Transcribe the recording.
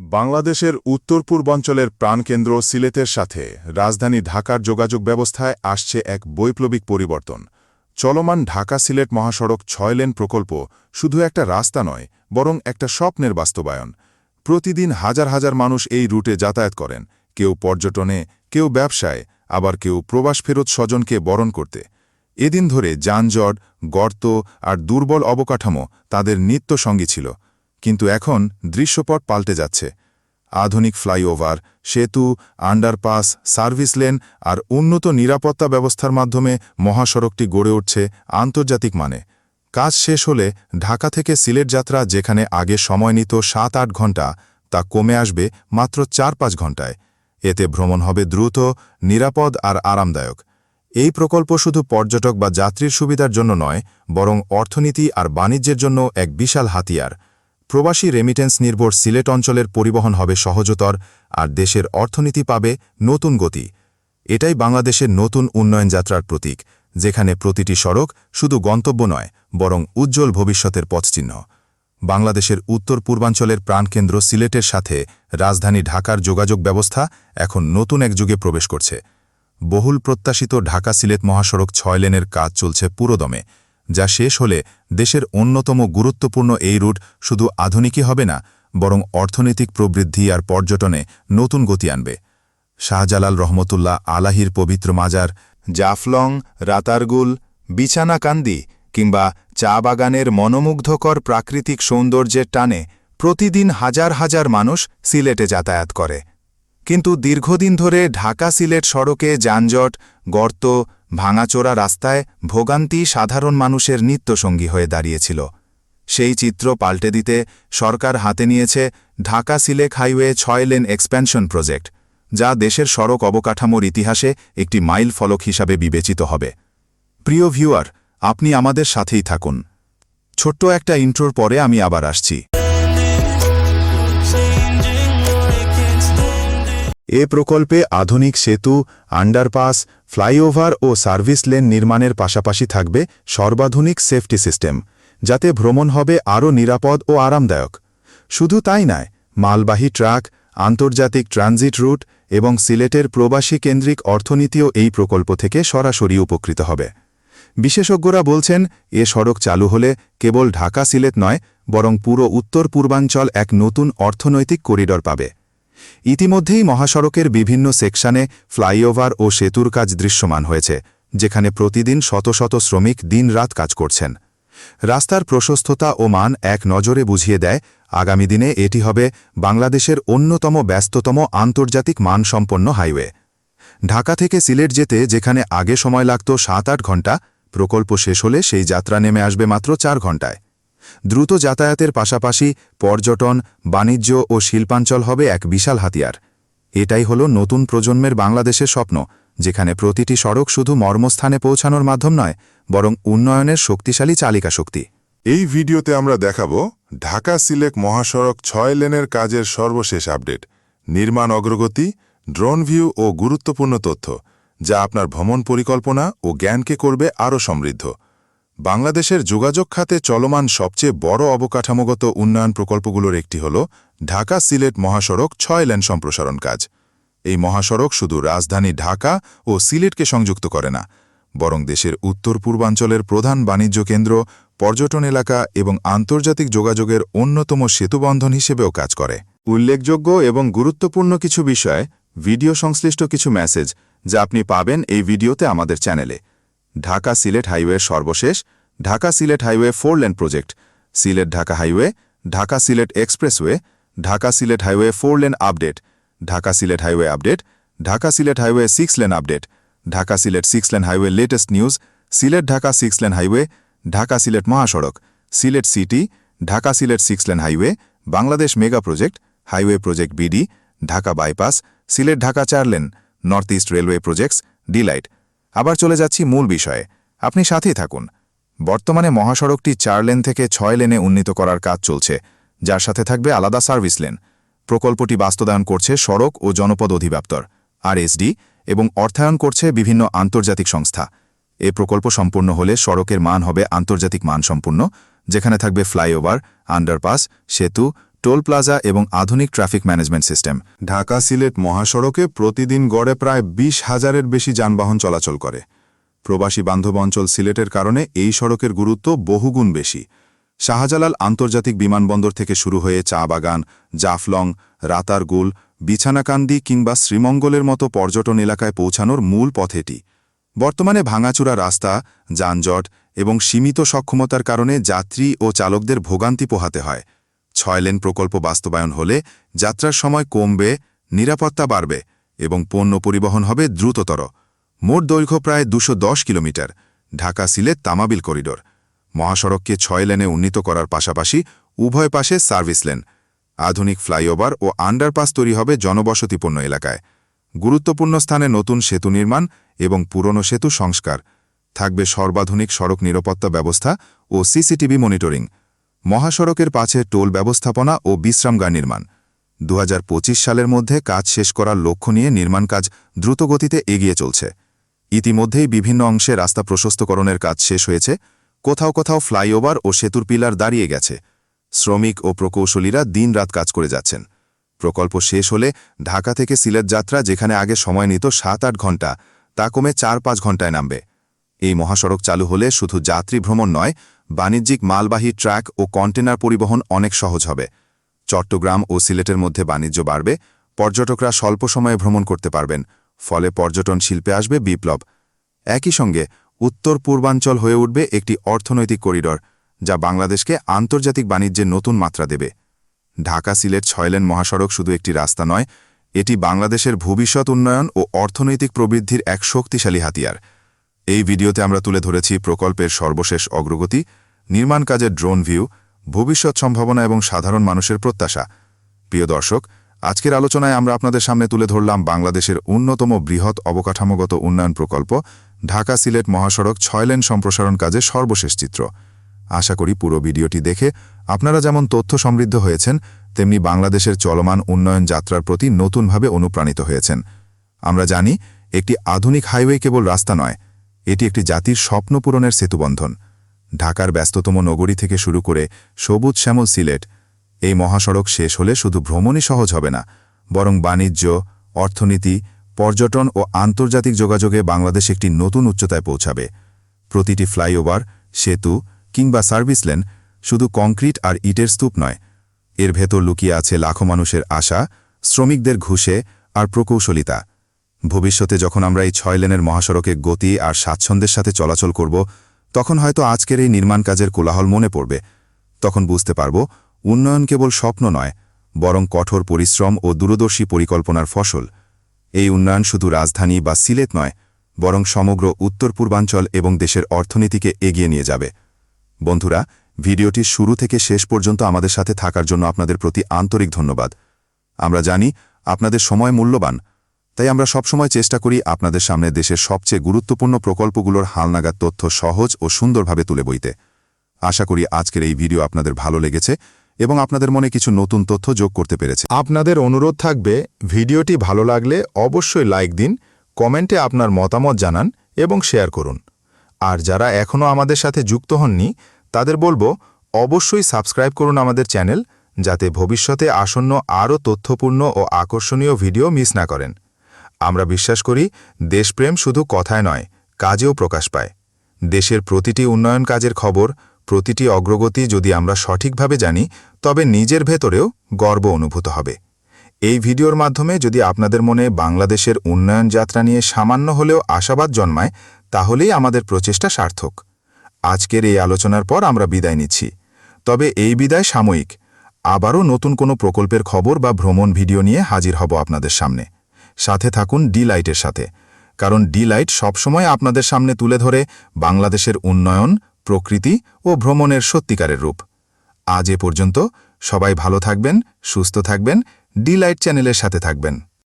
বাংলাদেশের উত্তর পূর্বাঞ্চলের প্রাণকেন্দ্র সিলেটের সাথে রাজধানী ঢাকার যোগাযোগ ব্যবস্থায় আসছে এক বৈপ্লবিক পরিবর্তন। চলমান ঢাকা সিলেট মহাসড়ক ছয় লেন প্রকল্প শুধু একটা রাস্তা নয়, বরং একটা স্বপ্নের বাস্তবায়ন। প্রতিদিন হাজার হাজার মানুষ এই রুটে যাতায়াত করেন, কেউ পর্যটনে, কেউ ব্যবসায়, আবার কেউ প্রবাস ফেরত স্বজনকে বরণ করতে। এদিন ধরে যানজট, গর্ত আর দুর্বল অবকাঠামো তাদের নিত্য সঙ্গী ছিল। কিন্তু এখন দৃশ্যপট পাল্টে যাচ্ছে। আধুনিক ফ্লাইওভার, সেতু, আন্ডারপাস, সার্ভিস লেন আর উন্নত নিরাপত্তা ব্যবস্থার মাধ্যমে মহাসড়কটি গড়ে উঠছে আন্তর্জাতিক মানে। কাজ শেষ হলে ঢাকা থেকে সিলেট যাত্রা যেখানে আগে সময় নিত সাত আট ঘণ্টা, তা কমে আসবে মাত্র চার পাঁচ ঘণ্টায়। এতে ভ্রমণ হবে দ্রুত, নিরাপদ আর আরামদায়ক। এই প্রকল্প শুধু পর্যটক বা যাত্রীর সুবিধার জন্য নয়, বরং অর্থনীতি আর বাণিজ্যের জন্য এক বিশাল হাতিয়ার। প্রবাসী রেমিটেন্স নির্ভর সিলেট অঞ্চলের পরিবহন হবে সহজতর আর দেশের অর্থনীতি পাবে নতুন গতি। এটাই বাংলাদেশের নতুন উন্নয়ন যাত্রার প্রতীক, যেখানে প্রতিটি সড়ক শুধু গন্তব্য নয়, বরং উজ্জ্বল ভবিষ্যতের পথচিহ্ন। বাংলাদেশের উত্তর পূর্বাঞ্চলের প্রাণকেন্দ্র সিলেটের সাথে রাজধানী ঢাকার যোগাযোগ ব্যবস্থা এখন নতুন এক যুগে প্রবেশ করছে। বহুল প্রত্যাশিত ঢাকা সিলেট মহাসড়ক ছয় লেনের কাজ চলছে পুরোদমে। যা শেষ হলে দেশের অন্যতম গুরুত্বপূর্ণ এই রুট শুধু আধুনিকই হবে না, বরং অর্থনৈতিক প্রবৃদ্ধি আর পর্যটনে নতুন গতি আনবে। শাহজালাল রহমতুল্লাহ আলাহির পবিত্র মাজার, জাফলং, রাতারগুল, বিছানাকান্দি কিংবা চা বাগানের মনোমুগ্ধকর প্রাকৃতিক সৌন্দর্যের টানে প্রতিদিন হাজার হাজার মানুষ সিলেটে যাতায়াত করে। কিন্তু দীর্ঘদিন ধরে ঢাকা সিলেট সড়কে যানজট, গর্ত ভাঙাচোরা রাস্তায় ভোগান্তি সাধারণ মানুষের নিত্যসঙ্গী হয়ে দাঁড়িয়েছিল। সেই চিত্র পাল্টে দিতে সরকার হাতে নিয়েছে ঢাকা সিলেক হাইওয়ে ছয় লেন এক্সপ্যানশন প্রজেক্ট, যা দেশের সড়ক অবকাঠামোর ইতিহাসে একটি মাইল ফলক হিসাবে বিবেচিত হবে। প্রিয় ভিউয়ার, আপনি আমাদের সাথেই থাকুন। ছোট্ট একটা ইন্ট্রোর পরে আমি আবার আসছি। এ প্রকল্পে আধুনিক সেতু, আন্ডারপাস, ফ্লাইওভার ও সার্ভিস লেন নির্মাণের পাশাপাশি থাকবে সর্বাধুনিক সেফটি সিস্টেম, যাতে ভ্রমণ হবে আরও নিরাপদ ও আরামদায়ক। শুধু তাই নয়, মালবাহী ট্রাক, আন্তর্জাতিক ট্রানজিট রুট এবং সিলেটের প্রবাসী কেন্দ্রিক অর্থনীতিও এই প্রকল্প থেকে সরাসরি উপকৃত হবে। বিশেষজ্ঞরা বলছেন, এ সড়ক চালু হলে কেবল ঢাকা সিলেট নয়, বরং পুরো উত্তর পূর্বাঞ্চল এক নতুন অর্থনৈতিক করিডর পাবে। ইতিমধ্যেই মহাসড়কের বিভিন্ন সেকশনে ফ্লাইওভার ও সেতুর কাজ দৃশ্যমান হয়েছে, যেখানে প্রতিদিন শত শত শ্রমিক দিনরাত কাজ করছেন। রাস্তার প্রশস্ততা ও মান এক নজরে বুঝিয়ে দেয়, আগামী দিনে এটি হবে বাংলাদেশের অন্যতম ব্যস্ততম আন্তর্জাতিক মানসম্পন্ন হাইওয়ে। ঢাকা থেকে সিলেট যেতে যেখানে আগে সময় লাগত সাত আট ঘণ্টা, প্রকল্প শেষ হলে সেই যাত্রা নেমে আসবে মাত্র চার ঘণ্টায়। দ্রুত যাতায়াতের পাশাপাশি পর্যটন, বাণিজ্য ও শিল্পাঞ্চল হবে এক বিশাল হাতিয়ার। এটাই হল নতুন প্রজন্মের বাংলাদেশের স্বপ্ন, যেখানে প্রতিটি সড়ক শুধু মর্মস্থানে পৌঁছানোর মাধ্যম নয়, বরং উন্নয়নের শক্তিশালী চালিকা শক্তি। এই ভিডিওতে আমরা দেখাব ঢাকা সিলেক মহাসড়ক ছয় লেনের কাজের সর্বশেষ আপডেট, নির্মাণ অগ্রগতি, ড্রোন ভিউ ও গুরুত্বপূর্ণ তথ্য, যা আপনার ভ্রমণ পরিকল্পনা ও জ্ঞানকে করবে আরও সমৃদ্ধ। বাংলাদেশের যোগাযোগ খাতে চলমান সবচেয়ে বড় অবকাঠামোগত উন্নয়ন প্রকল্পগুলোর একটি হল ঢাকা সিলেট মহাসড়ক ছয় লেন সম্প্রসারণ কাজ। এই মহাসড়ক শুধু রাজধানী ঢাকা ও সিলেটকে সংযুক্ত করে না, বরং দেশের উত্তর পূর্বাঞ্চলের প্রধান বাণিজ্য কেন্দ্র, পর্যটন এলাকা এবং আন্তর্জাতিক যোগাযোগের অন্যতম সেতুবন্ধন হিসেবেও কাজ করে। উল্লেখযোগ্য এবং গুরুত্বপূর্ণ কিছু বিষয়, ভিডিও সংশ্লিষ্ট কিছু মেসেজ যা আপনি পাবেন এই ভিডিওতে আমাদের চ্যানেলে। ঢাকা সিলেট হাইওয়ে সর্বশেষ, Dhaka Sylhet highway four lane project, Sylhet Dhaka highway, Dhaka Sylhet expressway, Dhaka Sylhet highway four lane update, Dhaka Sylhet highway update, Dhaka Sylhet highway six lane update, Dhaka Sylhet six lane highway latest news, Sylhet Dhaka six lane highway, Dhaka Sylhet মহাসড়ক, Sylhet city, Dhaka Sylhet six lane highway, Bangladesh mega project, highway project BD, Dhaka bypass, Sylhet Dhaka চার lane, north east railway projects, delight. আবার চলে যাচ্ছি মূল বিষয়ে। আপনি সাথেই থাকুন। বর্তমানে মহাসড়কটি চার লেন থেকে ছয় লেনে উন্নীত করার কাজ চলছে, যার সাথে থাকবে আলাদা সার্ভিস লেন। প্রকল্পটি বাস্তবায়ন করছে সড়ক ও জনপদ অধিদপ্তর, আরএসডি, এবং অর্থায়ন করছে বিভিন্ন আন্তর্জাতিক সংস্থা। এ প্রকল্প সম্পূর্ণ হলে সড়কের মান হবে আন্তর্জাতিক মানসম্পন্ন, যেখানে থাকবে ফ্লাইওভার, আন্ডারপাস, সেতু টোল প্লাজা এবং আধুনিক traffic management system. Dhaka Sylhet মহাসড়কে প্রতিদিন গড়ে প্রায় বিশ হাজারের বেশি যানবাহন চলাচল করে। প্রবাসী বান্ধব অঞ্চল সিলেটের কারণে এই সড়কের গুরুত্ব বহুগুণ বেশি। শাহজালাল আন্তর্জাতিক বিমানবন্দর থেকে শুরু হয়ে চা বাগান, জাফলং, রাতারগুল, বিছানাকান্দি কিংবা শ্রীমঙ্গলের মতো পর্যটন এলাকায় পৌঁছানোর মূল পথ এটি। বর্তমানে ভাঙাচুরা রাস্তা, যানজট এবং সীমিত সক্ষমতার কারণে যাত্রী ও চালকদের ভোগান্তি পোহাতে হয়। ছয় লেন প্রকল্প বাস্তবায়ন হলে যাত্রার সময় কমবে, নিরাপত্তা বাড়বে এবং পণ্য পরিবহন হবে দ্রুততর। মোট দৈর্ঘ্য প্রায় দুশো কিলোমিটার, ঢাকা সিলেট তামাবিল করিডোর। মহাসড়ককে ছয় লেনে উন্নীত করার পাশাপাশি উভয় পাশে সার্ভিস লেন। আধুনিক ফ্লাইওভার ও আন্ডারপাস তৈরি হবে জনবসতিপূর্ণ এলাকায়। গুরুত্বপূর্ণ স্থানে নতুন সেতু নির্মাণ এবং পুরনো সেতু সংস্কার। থাকবে সর্বাধুনিক সড়ক নিরাপত্তা ব্যবস্থা ও সিসিটিভি মনিটরিং। মহাসড়কের পাশে টোল ব্যবস্থাপনা ও বিশ্রামগার নির্মাণ। দু হাজার পঁচিশ সালের মধ্যে কাজ শেষ করার লক্ষ্য নিয়ে নির্মাণ কাজ দ্রুতগতিতে এগিয়ে চলছে। ইতিমধ্যেই বিভিন্ন অংশে রাস্তা প্রশস্তকরণের কাজ শেষ হয়েছে, কোথাও কোথাও ফ্লাইওভার ও সেতুর পিলার দাঁড়িয়ে গেছে। শ্রমিক ও প্রকৌশলীরা দিনরাত কাজ করে যাচ্ছেন। প্রকল্প শেষ হলে ঢাকা থেকে সিলেট যাত্রা যেখানে আগে সময় নিত সাত আট ঘণ্টা, তা কমে চার পাঁচ ঘণ্টায় নামবে। এই মহাসড়ক চালু হলে শুধু যাত্রী ভ্রমণ নয় বাণিজ্যিক মালবাহী ট্রাক ও কন্টেনার পরিবহন অনেক সহজ হবে। চট্টগ্রাম ও সিলেটের মধ্যে বাণিজ্য বাড়বে, পর্যটকরা স্বল্প সময়ে ভ্রমণ করতে পারবেন, ফলে পর্যটন শিল্পে আসবে বিপ্লব। একই সঙ্গে উত্তর পূর্বাঞ্চল হয়ে উঠবে একটি অর্থনৈতিক করিডর, যা বাংলাদেশকে আন্তর্জাতিক বাণিজ্যে নতুন মাত্রা দেবে। ঢাকা, সিলেট, ছয়লেন মহাসড়ক শুধু একটি রাস্তা নয়, এটি বাংলাদেশের ভবিষ্যৎ উন্নয়ন ও অর্থনৈতিক প্রবৃদ্ধির এক শক্তিশালী হাতিয়ার। এই ভিডিওতে আমরা তুলে ধরেছি প্রকল্পের সর্বশেষ অগ্রগতি নির্মাণ কাজের ড্রোন ভিউ, ভবিষ্যৎ সম্ভাবনা এবং সাধারণ মানুষের প্রত্যাশা। প্রিয় দর্শক, আজকের আলোচনায় আমরা আপনাদের সামনে তুলে ধরলাম বাংলাদেশের অন্যতম বৃহৎ অবকাঠামোগত উন্নয়ন প্রকল্প, ঢাকা সিলেট মহাসড়ক ছয় লেন সম্প্রসারণ কাজের সর্বশেষ চিত্র। আশা করি পুরো ভিডিওটি দেখে আপনারা যেমন তথ্য সমৃদ্ধ হয়েছেন, তেমনি বাংলাদেশের চলমান উন্নয়ন যাত্রার প্রতি নতুনভাবে অনুপ্রাণিত হয়েছেন। আমরা জানি, একটি আধুনিক হাইওয়ে কেবল রাস্তা নয়, এটি একটি জাতির স্বপ্ন পূরণের সেতুবন্ধন। ঢাকার ব্যস্ততম নগরী থেকে শুরু করে সবুজ শ্যামল সিলেট, এই মহাসড়ক শেষ হলে শুধু ভ্রমণই সহজ হবে না, বরং বাণিজ্য, অর্থনীতি, পর্যটন ও আন্তর্জাতিক যোগাযোগে বাংলাদেশ একটি নতুন উচ্চতায় পৌঁছাবে। প্রতিটি ফ্লাইওভার, সেতু কিংবা সার্ভিস লেন শুধু কংক্রিট আর ইটের স্তূপ নয়, এর ভেতর লুকিয়ে আছে লাখো মানুষের আশা, শ্রমিকদের ঘুষে আর প্রকৌশলিতা। ভবিষ্যতে যখন আমরা এই ছয় লেনের মহাসড়কে গতি আর স্বাচ্ছন্দ্যের সাথে চলাচল করব তখন হয়তো আজকের এই নির্মাণ কাজের কোলাহল মনে পড়বে। তখন বুঝতে পারব, উন্নয়ন কেবল স্বপ্ন নয়, বরং কঠোর পরিশ্রম ও দূরদর্শী পরিকল্পনার ফসল। এই উন্নয়ন শুধু রাজধানী বা সিলেট নয়, বরং সমগ্র উত্তর পূর্বাঞ্চল এবং দেশের অর্থনীতিকে এগিয়ে নিয়ে যাবে। বন্ধুরা, ভিডিওটির শুরু থেকে শেষ পর্যন্ত আমাদের সাথে থাকার জন্য আপনাদের প্রতি আন্তরিক ধন্যবাদ। আমরা জানি, আপনাদের সময় মূল্যবান। তাই আমরা সবসময় চেষ্টা করি আপনাদের সামনে দেশের সবচেয়ে গুরুত্বপূর্ণ প্রকল্পগুলোর হালনাগাদ তথ্য সহজ ও সুন্দরভাবে তুলে বইতে। আশা করি আজকের এই ভিডিও আপনাদের ভালো লেগেছে এবং আপনাদের মনে কিছু নতুন তথ্য যোগ করতে পেরেছে। আপনাদের অনুরোধ থাকবে, ভিডিওটি ভালো লাগলে অবশ্যই লাইক দিন, কমেন্টে আপনার মতামত জানান এবং শেয়ার করুন। আর যারা এখনও আমাদের সাথে যুক্ত হননি, তাদের বলব, অবশ্যই সাবস্ক্রাইব করুন আমাদের চ্যানেল, যাতে ভবিষ্যতে আসন্ন আরও তথ্যপূর্ণ ও আকর্ষণীয় ভিডিও মিস না করেন। আমরা বিশ্বাস করি, দেশপ্রেম শুধু কথায় নয়, কাজেও প্রকাশ পায়। দেশের প্রতিটি উন্নয়ন কাজের খবর, প্রতিটি অগ্রগতি যদি আমরা সঠিকভাবে জানি, তবে নিজের ভেতরেও গর্ব অনুভূত হবে। এই ভিডিওর মাধ্যমে যদি আপনাদের মনে বাংলাদেশের উন্নয়ন যাত্রা নিয়ে সামান্য হলেও আশাবাদ জন্মায়, তাহলেই আমাদের প্রচেষ্টা সার্থক। আজকের এই আলোচনার পর আমরা বিদায় নিচ্ছি। তবে এই বিদায় সাময়িক। আবারও নতুন কোনো প্রকল্পের খবর বা ভ্রমণ ভিডিও নিয়ে হাজির হব আপনাদের সামনে। সাথে থাকুন ডিলাইটের সাথে। কারণ ডিলাইট সবসময় আপনাদের সামনে তুলে ধরে বাংলাদেশের উন্নয়ন, প্রকৃতি ও ভ্রমণের সত্যিকারের রূপ। আজ এ পর্যন্ত সবাই ভালো থাকবেন, সুস্থ থাকবেন ডিলাইট চ্যানেলের সাথে থাকবেন।